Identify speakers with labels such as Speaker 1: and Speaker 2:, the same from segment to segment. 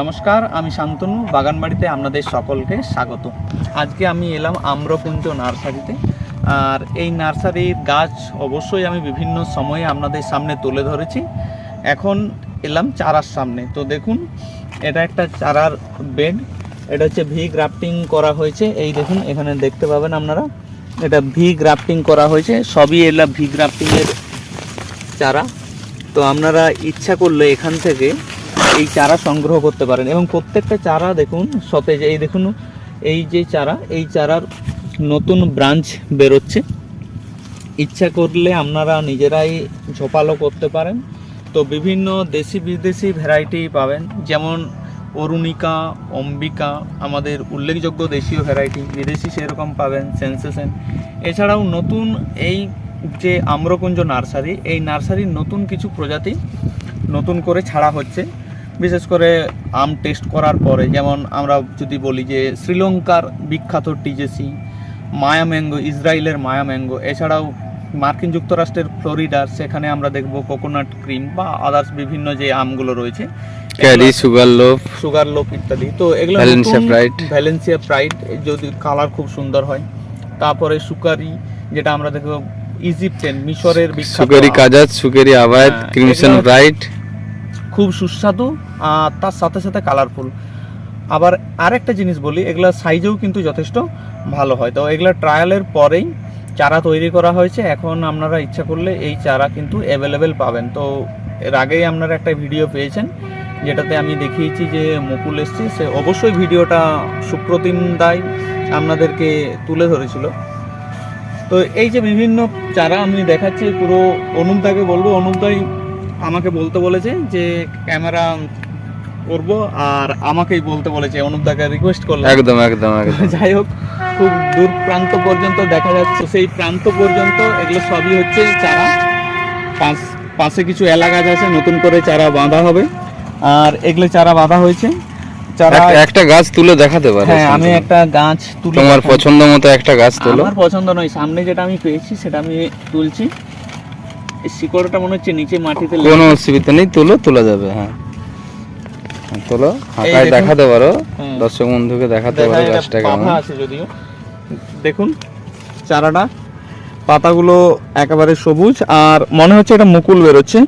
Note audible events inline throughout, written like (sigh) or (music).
Speaker 1: নমস্কার, আমি শান্তনু, বাগানবাড়িতে আপনাদের সকলকে স্বাগত। আজকে আমি এলাম আম্রকুঞ্জ নার্সারিতে। আর এই নার্সারির গাছ অবশ্যই আমি বিভিন্ন সময়ে আপনাদের সামনে তুলে ধরেছি। এখন এলাম চারার সামনে। তো দেখুন, এটা একটা চারার বেড। এটা হচ্ছে ভি গ্রাফটিং করা হয়েছে। এই দেখুন, এখানে দেখতে পাবেন আপনারা। এটা ভি গ্রাফটিং করা হয়েছে। সবই এলা ভি গ্রাফটিংয়ের চারা। তো আপনারা ইচ্ছা করলে এখান থেকে এই চারা সংগ্রহ করতে পারেন। এবং প্রত্যেকটা চারা দেখুন, সতেজ, এই দেখুন, এই যে চারা, এই চারার নতুন ব্রাঞ্চ বেরোচ্ছে। ইচ্ছা করলে আপনারা নিজেরাই ঝোপালো করতে পারেন। তো বিভিন্ন দেশি বিদেশি ভ্যারাইটি পাবেন। যেমন অরুণিকা, অম্বিকা, আমাদের উল্লেখযোগ্য দেশীয় ভ্যারাইটি বিদেশি সেরকম পাবেন সেন্সেশন এছাড়াও নতুন এই যে আম্রকুঞ্জ নার্সারি, এই নার্সারির নতুন কিছু প্রজাতি নতুন করে ছাড়া হচ্ছে। বিশেষ করে আম টেস্ট করার পরে যেমন আমরা যদি বলি যে শ্রীলঙ্কার বিখ্যাত টিজেসি মায়া ম্যাঙ্গো ইসরায়েলের মায়া ম্যাঙ্গো এছাড়াও মার্কিন যুক্তরাষ্ট্রের ফ্লোরিডার সেখানে আমরা দেখব কোকোনাট ক্রিম বা আদার্স বিভিন্ন যে আমগুলো রয়েছে
Speaker 2: ক্যারি সুগার লোফ
Speaker 1: সুগার লোপ ইত্যাদি তো এগুলো
Speaker 2: Valencia Pride।
Speaker 1: ভ্যালেন্সিয়া প্রাইড যদি কালার খুব সুন্দর হয় তারপরে সুকারি যেটা আমরা দেখব ইজিপ্টেন মিশরের আম।
Speaker 2: কাজাত সুগারি আবাদ
Speaker 1: হ্যাঁ,
Speaker 2: ক্রিমসন ব্রাইট
Speaker 1: খুব সুস্বাদু তার সাথে সাথে কালারফুল আবার আরেকটা জিনিস বলি এগুলো সাইজেও কিন্তু যথেষ্ট ভালো হয়। তো এগুলো ট্রায়ালের পরেই চারা তৈরি করা হয়েছে। এখন আপনারা ইচ্ছা করলে এই চারা কিন্তু অ্যাভেলেবেল পাবেন। তো এর আগেই আপনারা একটা ভিডিও পেয়েছেন, যেটাতে আমি দেখিয়েছি যে মুকুল এসছে। সে অবশ্যই ভিডিওটা সুপ্রতিম দায় আপনাদেরকে তুলে ধরেছিল। তো এই যে বিভিন্ন চারা আমি দেখাচ্ছি, পুরো অনুপদাকে বলব। অনুপদাই আমাকে বলতে বলেছে যে ক্যামেরা করব আর আমাকেই বলতে বলেছে অনুপদাকে রিকোয়েস্ট করলাম।
Speaker 2: একদম একদম একদম। (laughs)
Speaker 1: যাই হোক খুব দূর প্রান্ত পর্যন্ত দেখা যাচ্ছে। সেই প্রান্ত পর্যন্ত এগুলো সবই হচ্ছে চারা। পাশ পাশে কিছু এলাকা আছে নতুন করে চারা বাঁধা হবে। আর এগুলো চারা বাঁধা হয়েছে। চারা
Speaker 2: একটা গাছ তুলে দেখাতে পারো
Speaker 1: হ্যাঁ আমি একটা গাছ তুলে
Speaker 2: তোমার পছন্দ মতো একটা গাছ তোলো।
Speaker 1: আমার পছন্দ নয় সামনে যেটা আমি পেয়েছি সেটা আমি তুলছি। শিকড়টা মনে হচ্ছে নিচে মাটিতে
Speaker 2: কোনো অসুবিধা নেই তুলো তোলা যাবে হ্যাঁ, তোলো হাঁকায় দেখাতে পারো। দর্শক বন্ধুকে দেখাতে পারো গাছটা কেমন।
Speaker 1: আছে যদিও। দেখুন চারাটা পাতাগুলো একেবারে সবুজ আর মনে হচ্ছে এটা মুকুল বেরোচ্ছে।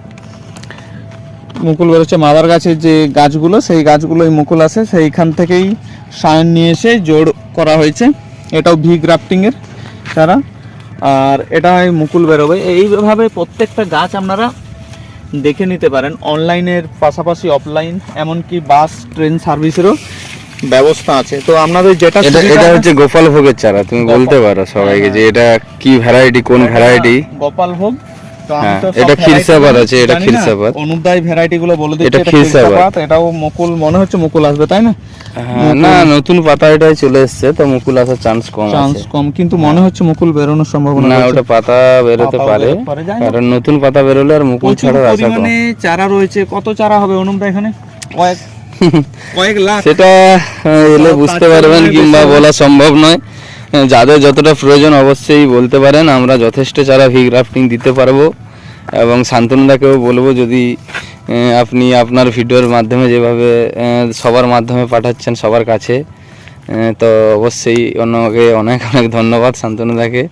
Speaker 1: মুকুল বেরোচ্ছে মাদার গাছের যে গাছগুলো সেই গাছগুলোই মুকুল আছে। সেইখান থেকেই সায়ন নিয়ে এসে জোড় করা হয়েছে। এটাও ভি গ্রাফটিংয়ের চারা। আর এটা মুকুল বেরোবে। এইভাবে প্রত্যেকটা গাছ আপনারা দেখে নিতে পারেন। অনলাইনের পাশাপাশি অফলাইন এমনকি বাস ট্রেন সার্ভিসেরও ব্যবস্থা আছে। তো আপনাদের যেটা
Speaker 2: এটা হচ্ছে গোপাল ভোগের চারা তুমি বলতে পারো সবাইকে যে এটা কি ভ্যারাইটি কোন ভ্যারাইটি
Speaker 1: গোপাল ভোগ
Speaker 2: এটা
Speaker 1: variety
Speaker 2: আছে, এটা
Speaker 1: জানি না। ভ্যারাইটি গুলো বলে দিচ্ছি
Speaker 2: এটা
Speaker 1: এটা
Speaker 2: ক্ষীরসাপাত।
Speaker 1: ক্ষীরসাপাত এটাও মুকুল মনে হচ্ছে মুকুল আসবে তাই না?
Speaker 2: হ্যাঁ, না নতুন পাতা এটাই চলে এসছে তো মুকুল আসার চান্স কম
Speaker 1: চান্স কম কিন্তু মনে হচ্ছে মুকুল বেরোনোর সম্ভাবনা
Speaker 2: না ওটা পাতা বেরোতে পারে
Speaker 1: বেরোতে পারে, যাই হোক।
Speaker 2: কারণ নতুন পাতা বেরোলে আর মুকুল
Speaker 1: প্রচুর
Speaker 2: ছাড়ার আশা কম।
Speaker 1: চারা রয়েছে কত চারা হবে অনুমদা এখানে? কয়েক (laughs) কয়েক লাখ।
Speaker 2: সেটা আহ, এলে বুঝতে পারবেন কিংবা বলা সম্ভব নয়। যাদের যতটা প্রয়োজন অবশ্যই বলতে পারেন, আমরা যথেষ্ট চারা ভি গ্রাফটিং দিতে পারব। এবং শান্তনুদাকেও বলব, যদি আপনি আপনার ভিডিওর মাধ্যমে যেভাবে সবার মাধ্যমে পাঠাচ্ছেন সবার কাছে তো অবশ্যই অন্যকে অনেক অনেক ধন্যবাদ শান্তনুদাকে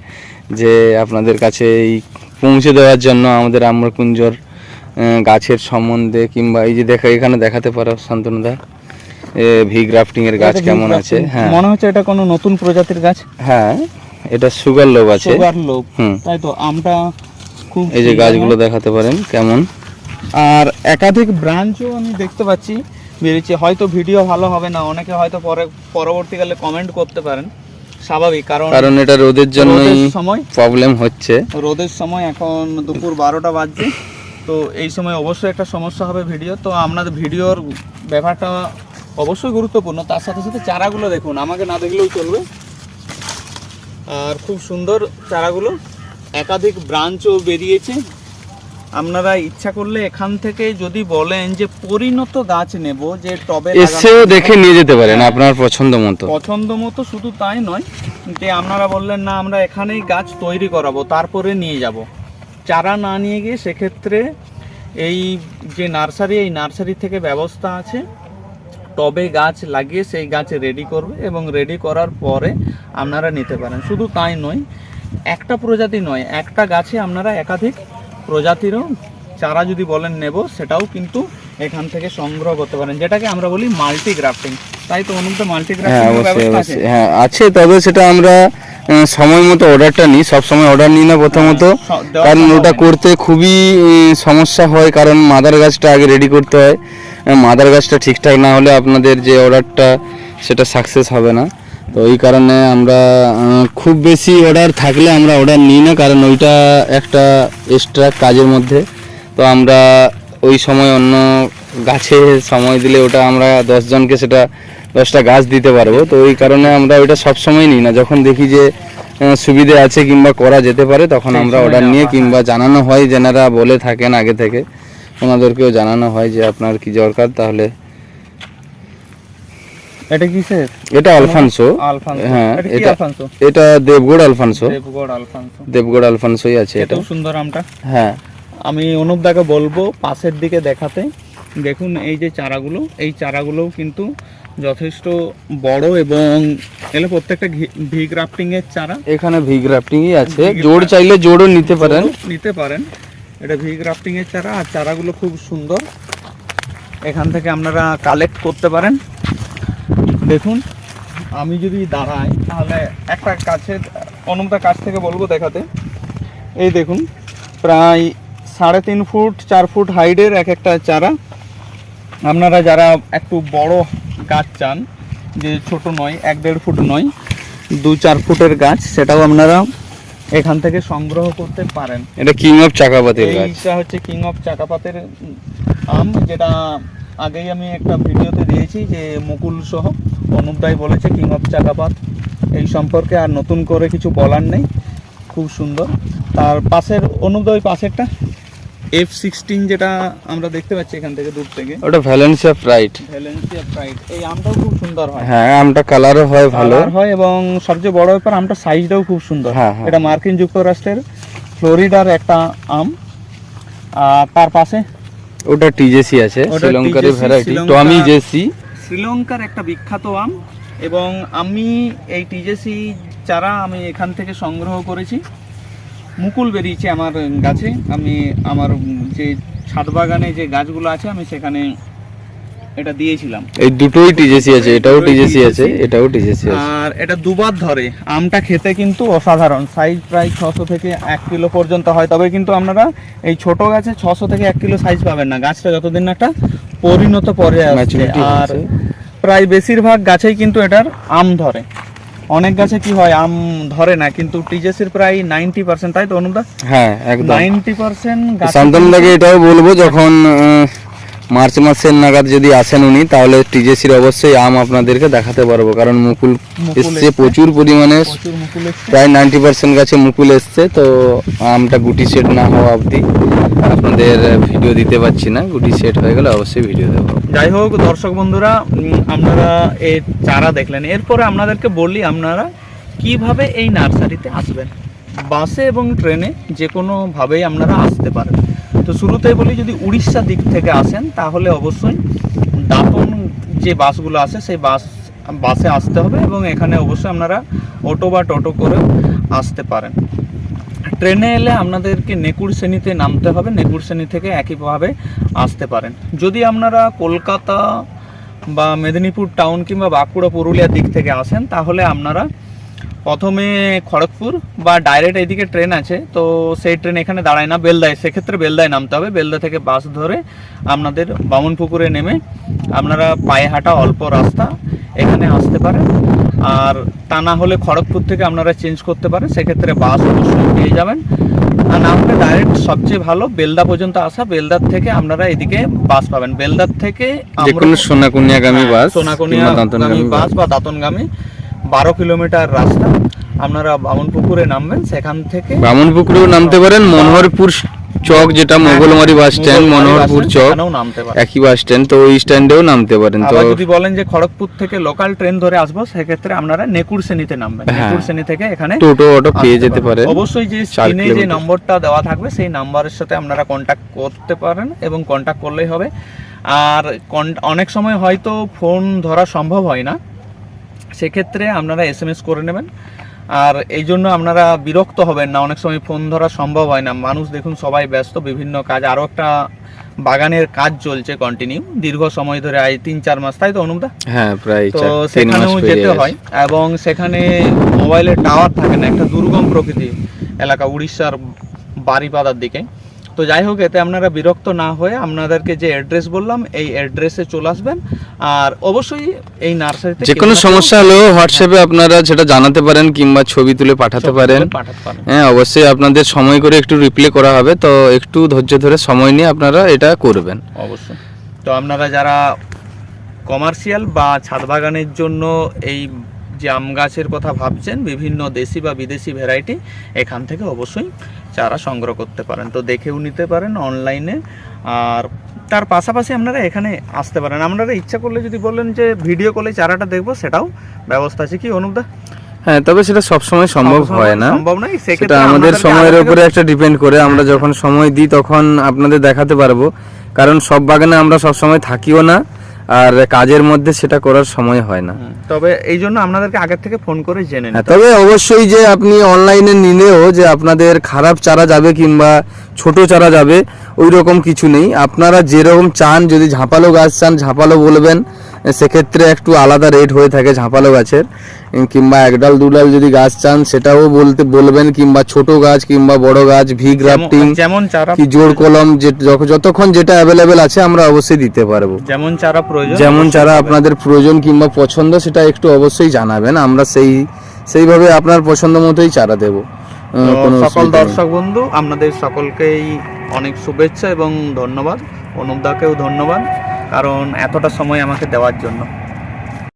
Speaker 2: যে আপনাদের কাছে এই পৌঁছে দেওয়ার জন্য আমাদের আম্রকুঞ্জর গাছের সম্বন্ধে কিংবা এই যে দেখা, এখানে দেখাতে পারো শান্তনুদা। ভি গ্রাফটিং এর গাছ কেমন আছে? হ্যাঁ।
Speaker 1: মনে হচ্ছে এটা কোনো নতুন প্রজাতির গাছ?
Speaker 2: হ্যাঁ এটা সুগার লোভ আছে।
Speaker 1: সুগার লোভ তাই তো আমটা খুব
Speaker 2: এই যে গাছগুলো দেখাতে পারেন কেমন?
Speaker 1: আর একাধিক ব্রাঞ্চও আমি দেখতে পাচ্ছি বেরিয়েছে। হয়তো ভিডিও ভালো হবে না অনেকে হয়তো পরে পরবর্তীকালে কমেন্ট করতে পারেন। স্বাভাবিক কারণ
Speaker 2: কারণ এটা রোদের জন্যই
Speaker 1: সময়
Speaker 2: প্রবলেম হচ্ছে।
Speaker 1: রোদের সময় এখন দুপুর বারোটা বাজছে। তো এই সময় অবশ্যই একটা সমস্যা হবে ভিডিও। তো আপনাদের ভিডিওর ব্যাপারটা অবশ্যই গুরুত্বপূর্ণ। তার সাথে সাথে চারাগুলো দেখুন আমাকে না দেখলেও চলবে। আর খুব সুন্দর চারাগুলো। একাধিক ব্রাঞ্চও বেরিয়েছে। আপনারা ইচ্ছা করলে এখান থেকে যদি বলেন যে পরিণত গাছ নেব যে টবে
Speaker 2: এসেও দেখে নিয়ে যেতে পারেন আপনার পছন্দ মতো।
Speaker 1: পছন্দ মতো শুধু তাই নয় যে আপনারা বললেন না আমরা এখানেই গাছ তৈরি করাবো তারপরে নিয়ে যাব। চারা না নিয়ে গিয়ে সেক্ষেত্রে এই যে নার্সারি এই নার্সারি থেকে ব্যবস্থা আছে। টবে গাছ লাগিয়ে সেই গাছ রেডি করবে এবং রেডি করার পরে আপনারা নিতে পারেন। শুধু তাই নয় একটা প্রজাতি নয় একটা গাছে আপনারা একাধিক প্রজাতিরও চারা যদি বলেন নেব সেটাও কিন্তু এখান থেকে সংগ্রহ করতে পারেন। যেটাকে আমরা বলি মাল্টি গ্রাফটিং তাই তো অনুমত মাল্টি
Speaker 2: হ্যাঁ
Speaker 1: গ্রাফটিং আছে?
Speaker 2: হ্যাঁ আছে তবে সেটা আমরা সময় মতো অর্ডারটা নিই সব সময় অর্ডার নিই না প্রথমত। কারণ ওটা করতে খুবই সমস্যা হয় কারণ মাদার গাছটা আগে রেডি করতে হয়। মাদার গাছটা ঠিকঠাক না হলে আপনাদের যে অর্ডারটা সেটা সাকসেস হবে না। তো ওই কারণে আমরা খুব বেশি অর্ডার থাকলে আমরা অর্ডার নিই না কারণ ওইটা একটা এক্সট্রা কাজের মধ্যে। তো আমরা ওই সময় অন্য গাছে সময় দিলে ওটা আমরা দশজনকে সেটা দশটা গাছ দিতে পারব। তো ওই কারণে আমরা ওইটা সবসময় নিই না। যখন দেখি যে সুবিধে আছে কিংবা করা যেতে পারে তখন আমরা অর্ডার নিয়ে কিংবা জানানো হয় যেনারা বলে থাকেন আগে থেকে ওনাদেরকেও জানানো হয় যে আপনার কি দরকার তাহলে
Speaker 1: এটা কি স্যার?
Speaker 2: এটা আলফানসো। হ্যাঁ
Speaker 1: এটা
Speaker 2: এটা দেবগড় আলফানসো।
Speaker 1: দেবগড় আলফানসো।
Speaker 2: দেবগড় আলফানসোই আছে এটা।
Speaker 1: সুন্দর আমটা।
Speaker 2: হ্যাঁ।
Speaker 1: আমি অনুপদাকে বলব পাশের দিকে দেখাতে। দেখুন এই যে চারাগুলো এই চারাগুলোও কিন্তু যথেষ্ট বড় এবং এগুলো প্রত্যেকটা ভি গ্রাফটিং এর চারা।
Speaker 2: এখানে ভি গ্রাফটিংই আছে। জোড় চাইলে জোড়ও নিতে পারেন।
Speaker 1: নিতে পারেন। এটা ভি গ্রাফটিং এর চারা আর চারাগুলো খুব সুন্দর। এখান থেকে আপনারা কালেক্ট করতে পারেন। দেখুন আমি যদি দাঁড়াই তাহলে একটা কাছের অনুমতার কাছ থেকে বলব দেখাতে। এই দেখুন প্রায় সাড়ে তিন ফুট চার ফুট হাইটের এক একটা চারা। আপনারা যারা একটু বড় গাছ চান যে ছোট নয় এক দেড় ফুট নয় দু চার ফুটের গাছ সেটাও আপনারা এখান থেকে সংগ্রহ করতে পারেন।
Speaker 2: এটা কিং অফ চাকাপাতের গাছ।
Speaker 1: হচ্ছে কিং অফ চাকাপাতের আম যেটা আগেই আমি একটা ভিডিওতে দিয়েছি যে মুকুল সহ অনুপদাই বলেছে কিং অফ চাকাপাত এই সম্পর্কে আর নতুন করে কিছু বলার নেই। খুব সুন্দর। তার পাশের অনুপদা ওই পাশেরটা এফ সিক্সটিন যেটা আমরা দেখতে পাচ্ছি এখান থেকে দূর থেকে।
Speaker 2: ওটা ভ্যালেন্সিয়া ফ্রাইট
Speaker 1: ভ্যালেন্সিয়া প্রাইড এই আমটাও খুব সুন্দর হয়।
Speaker 2: হ্যাঁ আমটা কালারও হয় ভালো।
Speaker 1: হয় এবং সবচেয়ে বড় ব্যাপার আমটা সাইজটাও খুব সুন্দর।
Speaker 2: হ্যাঁ, হ্যাঁ।
Speaker 1: এটা মার্কিন যুক্তরাষ্ট্রের ফ্লোরিডার একটা আম। আর তার পাশে
Speaker 2: ওটা টিজেসি আছে শ্রীলঙ্কার ভ্যারাইটি টমি জেসি
Speaker 1: শ্রীলঙ্কার একটা বিখ্যাত আম এবং আমি এই টিজেসি চারা আমি এখান থেকে সংগ্রহ করেছি। মুকুল বেরিয়েছে আমার গাছে। আমি আমার যে ছাদ বাগানে যে গাছগুলো আছে আমি সেখানে এটা দিয়েছিলাম।
Speaker 2: এই দুটোই টিজেসি আছে এটাও টিজেসি আছে এটাও টিজেসি আছে।
Speaker 1: আর এটা দুবার ধরে। আমটা খেতে কিন্তু অসাধারণ। সাইজ প্রায় ছশো থেকে এক কিলো পর্যন্ত হয়। তবে কিন্তু আপনারা এই ছোট গাছে ছশো থেকে এক কিলো সাইজ পাবেন না। গাছটা যতদিন না একটা পরিণত পরে আসছে। আর প্রায় বেশিরভাগ গাছেই কিন্তু এটার আম ধরে। অনেক গাছে কি হয় আম ধরে না কিন্তু টিজেসির প্রায় নাইনটি পার্সেন্ট তাই তো অনুদা?
Speaker 2: হ্যাঁ একদম।
Speaker 1: নাইনটি পার্সেন্ট
Speaker 2: লাগে এটাও বলব যখন মার্চ মাসের নাগাদ যদি আসেন উনি তাহলে টিজেসির অবশ্যই আম আপনাদেরকে দেখাতে পারব কারণ মুকুল এসছে। প্রচুর পরিমাণে। প্রায় নাইনটি পার্সেন্ট গাছে মুকুল এসছে তো আমটা গুটি সেট না হওয়া অবধি আপনাদের ভিডিও দিতে পারছি না। গুটি সেট হয়ে গেলে অবশ্যই ভিডিও দেবো।
Speaker 1: যাই হোক দর্শক বন্ধুরা আপনারা এই চারা দেখলেন। এরপরে আপনাদেরকে বললি আপনারা কীভাবে এই নার্সারিতে আসবেন? বাসে এবং ট্রেনে যে কোনোভাবেই আপনারা আসতে পারেন তো শুরুতেই বলি, যদি উড়িষ্যা দিক থেকে আসেন, তাহলে অবশ্যই দাতন যে বাসগুলো আছে, সেই বাস, বাসে আসতে হবে এবং এখানে অবশ্যই আপনারা অটো বা টোটো করেও আসতে পারেন। ট্রেনে এলে আপনাদেরকে নেকুর শ্রেণীতে নামতে হবে নেকুর শ্রেণি থেকে একইভাবে আসতে পারেন। যদি আপনারা কলকাতা বা মেদিনীপুর টাউন কিংবা বাঁকুড়া, পুরুলিয়ার দিক থেকে আসেন, তাহলে আপনারা প্রথমে খড়গপুর বা ডাইরেক্ট এইদিকে ট্রেন আছে তো সেই ট্রেন এখানে দাঁড়ায় না বেলদায়। সেক্ষেত্রে বেলদায় নামতে হবে। বেলদা থেকে বাস ধরে আপনাদের বামুনপুকুরে নেমে আপনারা পায়ে হাঁটা অল্প রাস্তা এখানে আসতে পারেন। আর তা না হলে খড়গপুর থেকে আপনারা চেঞ্জ করতে পারেন। সেক্ষেত্রে বাস অবশ্যই পেয়ে যাবেন। আর না হলে ডাইরেক্ট সবচেয়ে ভালো বেলদা পর্যন্ত আসা। বেলদার থেকে আপনারা এদিকে বাস পাবেন। বেলদার থেকে
Speaker 2: সোনাকুনিয়াগামী
Speaker 1: হ্যাঁ,
Speaker 2: বাস
Speaker 1: সোনাকুনিয়া
Speaker 2: কিংবা দাঁতনগামী
Speaker 1: গামী বাস। বা দাঁতনগামী। বারো কিলোমিটার রাস্তা। আপনারা বামনপুকুরে নামবেন সেখান থেকে
Speaker 2: বামনপুকুরেও নামতে পারেন মনোহরপুর চক যেটা মোগলমারি বাস স্ট্যান্ড মনোহরপুর চক একই বাস স্ট্যান্ড তো ওই স্ট্যান্ডেও নামতে পারেন তো
Speaker 1: যদি বলেন যে খড়গপুর থেকে লোকাল ট্রেন ধরে আসব সেক্ষেত্রে আপনারা নেকুর শ্রেণীতে নামবেন।
Speaker 2: হ্যাঁ।
Speaker 1: নেকুর শ্রেণি থেকে এখানে
Speaker 2: টোটো অটো পেয়ে যেতে পারে
Speaker 1: অবশ্যই যে স্ক্রিনে যে নম্বরটা দেওয়া থাকবে সেই নাম্বারের সাথে আপনারা কন্ট্যাক্ট করতে পারেন এবং কন্ট্যাক্ট করলেই হবে। আর অনেক সময় হয়তো ফোন ধরা সম্ভব হয় না। সেক্ষেত্রে আপনারা এস এম এস করে নেবেন। আর এই জন্য আপনারা বিরক্ত হবেন না অনেক সময় ফোন ধরা সম্ভব হয় না। মানুষ দেখুন সবাই ব্যস্ত বিভিন্ন কাজ আরও একটা বাগানের কাজ চলছে কন্টিনিউ দীর্ঘ সময় ধরে আজ তিন চার মাস তাই তো অনুপদা
Speaker 2: হ্যাঁ প্রায়
Speaker 1: তো সেখানেও যেতে হয়। এবং সেখানে মোবাইলের টাওয়ার থাকে না একটা দুর্গম প্রকৃতি এলাকা উড়িষ্যার বাড়িপাদার দিকে। তো যাই হোক এতে আপনারা বিরক্ত না হয়ে আপনাদেরকে যে অ্যাড্রেস বললাম এই অ্যাড্রেসে চলে আসবেন। আর অবশ্যই এই নার্সারিতে
Speaker 2: যে কোনো সমস্যা হলেও হোয়াটসঅ্যাপে আপনারা সেটা জানাতে পারেন কিংবা ছবি তুলে পাঠাতে পারেন।
Speaker 1: পাঠাতে পারেন।
Speaker 2: হ্যাঁ অবশ্যই আপনাদের সময় করে একটু রিপ্লে করা হবে তো একটু ধৈর্য ধরে সময় নিয়ে আপনারা এটা করবেন।
Speaker 1: অবশ্যই। তো আপনারা যারা কমার্শিয়াল বা ছাদ বাগানের জন্য এই যে আম গাছের কথা ভাবছেন বিভিন্ন দেশি বা বিদেশি ভ্যারাইটি এখান থেকে অবশ্যই চারা সংগ্রহ করতে পারেন। তো দেখেও নিতে পারেন অনলাইনে আর তার পাশাপাশি আপনারা এখানে আসতে পারেন। আপনারা ইচ্ছা করলে যদি বলেন যে ভিডিও কলে চারাটা দেখব সেটাও ব্যবস্থা আছে কি অনুপদা
Speaker 2: হ্যাঁ তবে সেটা সবসময় সম্ভব হয় না।
Speaker 1: সম্ভব নয়।
Speaker 2: সেটা আমাদের সময়ের উপরে একটা ডিপেন্ড করে। আমরা যখন সময় দিই তখন আপনাদের দেখাতে পারব। কারণ সব বাগানে আমরা সব সময় থাকিও না। আর কাজের মধ্যে সেটা করার সময় হয় না।
Speaker 1: তবে এই জন্য আপনাদেরকে আগের থেকে ফোন করে জেনে নিন
Speaker 2: তবে অবশ্যই যে আপনি অনলাইনে নিলেও যে আপনাদের খারাপ চারা যাবে কিংবা ছোট চারা যাবে ওই রকম কিছু নেই। আপনারা যেরকম চান যদি ঝাঁপালো গাছ চান ঝাঁপালো বলবেন সেক্ষেত্রে একটু আলাদা রেট হয়ে থাকে ঝাঁপালো গাছের কিংবা একডাল দুডাল যদি গাছ চান সেটাও বলতে বলবেন কিংবা ছোট গাছ কিংবা বড় গাছ ভি গ্রাফটিং
Speaker 1: যেমন- চারা
Speaker 2: কি জোর কলম যে যতক্ষণ যেটা অ্যাভেলেবেল আছে আমরা অবশ্যই দিতে পারব।
Speaker 1: যেমন চারা প্রয়োজন
Speaker 2: যেমন
Speaker 1: পাবেন।
Speaker 2: আপনাদের প্রয়োজন কিংবা পছন্দ সেটা একটু অবশ্যই জানাবেন আমরা সেই সেইভাবে আপনার পছন্দ মতোই চারা দেবো।
Speaker 1: সকল দর্শক বন্ধু আপনাদের সকলকেই অনেক শুভেচ্ছা এবং ধন্যবাদ। অনুপদাকেও ধন্যবাদ। কারণ এতটা সময় আমাকে দেওয়ার জন্য।